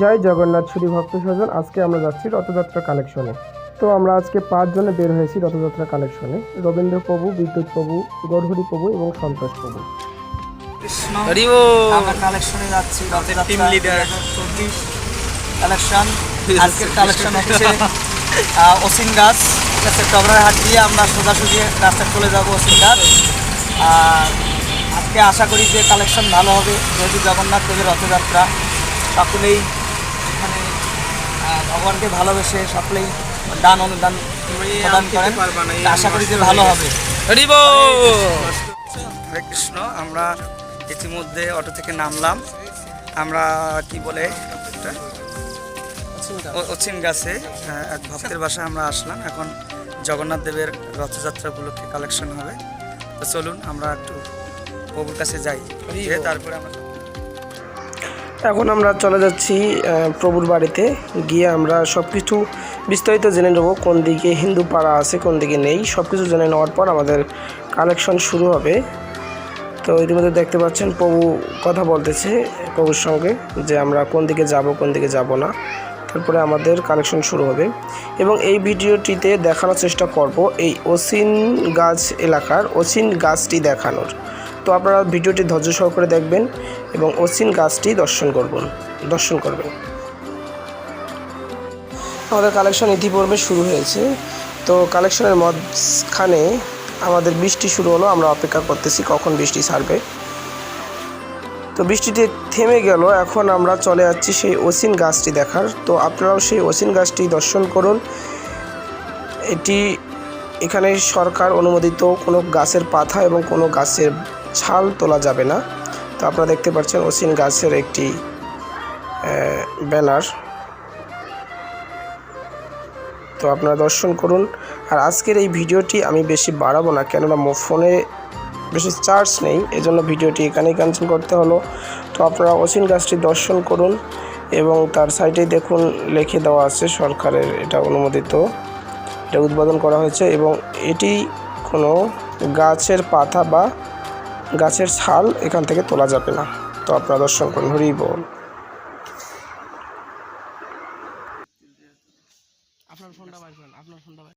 জয় জগন্নাথ শ্রী ভক্ত স্বজন আজকে আমরা যাচ্ছি রথযাত্রা কালেকশনে। তো আমরা আজকে পাঁচজনে বের হয়েছি রথযাত্রা কালেকশনে। রবীন্দ্র প্রভু বিদ্যুৎ প্রভু গড়হরি প্রভু এবং সন্তোষ প্রভু। আমরা কালেকশনে যাচ্ছি leader। চব্বিশ কালেকশন। আজকের কালেকশন হচ্ছে অসীম গাছ। আছে হাট দিয়ে আমরা সোজাসুজি রাস্তায় চলে যাব অসীম গাছ। আর আজকে আশা করি যে কালেকশন ভালো হবে যেহেতু জগন্নাথ দেবের রথযাত্রা। সকলেই এখানে ভগবানকে ভালোবেসে সকলেই দান অনুদান প্রদান করেন। আশা করি যে ভালো হবে। হরে কৃষ্ণ। আমরা ইতিমধ্যে অটো থেকে নামলাম। আমরা কি বলে অচিন গাছে এক ভক্তের বাসায় আমরা আসলাম। এখন জগন্নাথ দেবের রথযাত্রা উপলক্ষে কালেকশন হবে। তো চলুন আমরা একটু প্রভুর কাছে যাই। তারপরে আমরা এখন আমরা চলে যাচ্ছি প্রভুর বাড়িতে। গিয়ে আমরা সব কিছু বিস্তারিত জেনে নেব, কোন দিকে হিন্দু পাড়া আছে, কোন দিকে নেই। সব কিছু জেনে নেওয়ার পর আমাদের কালেকশন শুরু হবে। তো ইতিমধ্যে দেখতে পাচ্ছেন, প্রভু কথা বলতেছে প্রভুর সঙ্গে, যে আমরা কোন দিকে যাব, কোন দিকে যাব না। তারপরে আমাদের কালেকশন শুরু হবে। এবং এই ভিডিওটিতে দেখানোর চেষ্টা করব, এই অসিন গাছ এলাকার অসিন গাছটি দেখানোর। তো আপনারা ভিডিওটি ধৈর্য সহকারে দেখবেন এবং অসিন গাছটি দর্শন করবেন দর্শন করবেন। আমাদের কালেকশন ইতিপূর্বে শুরু হয়েছে। তো কালেকশনের মাঝখানে আমাদের বৃষ্টি শুরু হলো, আমরা অপেক্ষা করতেছি কখন বৃষ্টি ছাড়বে। তো বৃষ্টিটি থেমে গেল, এখন আমরা চলে যাচ্ছি সেই অসিন গাছটি দেখার। তো আপনারাও সেই অসিন গাছটি দর্শন করুন। এটি এখানে সরকার অনুমোদিত কোনো গাছের পাতা এবং কোনো গাছের ছাল তোলা যাবে না। তো আপনারা দেখতে পাচ্ছেন অসিন গাছের একটি ব্যানার। তো আপনারা দর্শন করুন। আর আজকের এই ভিডিওটি আমি বেশি বাড়াবো না, কেননা মো- ফোনে বেশি চার্জ নেই, এজন্য ভিডিওটি এখানেই ক্যান্সেল করতে হলো। তো আপনারা অসিন গাছটি দর্শন করুন এবং তার সাইডেই দেখুন, লিখে দেওয়া আছে সরকারের এটা অনুমোদিত। এটা উদ্বোধন করা হয়েছে এবং এটি কোনো গাছের পাতা বা গাছের ছাল এখান থেকে তোলা যাবে না। তো আপনারা দর্শন করুন বল। আপনার ফোনটা আপনার ফোনটা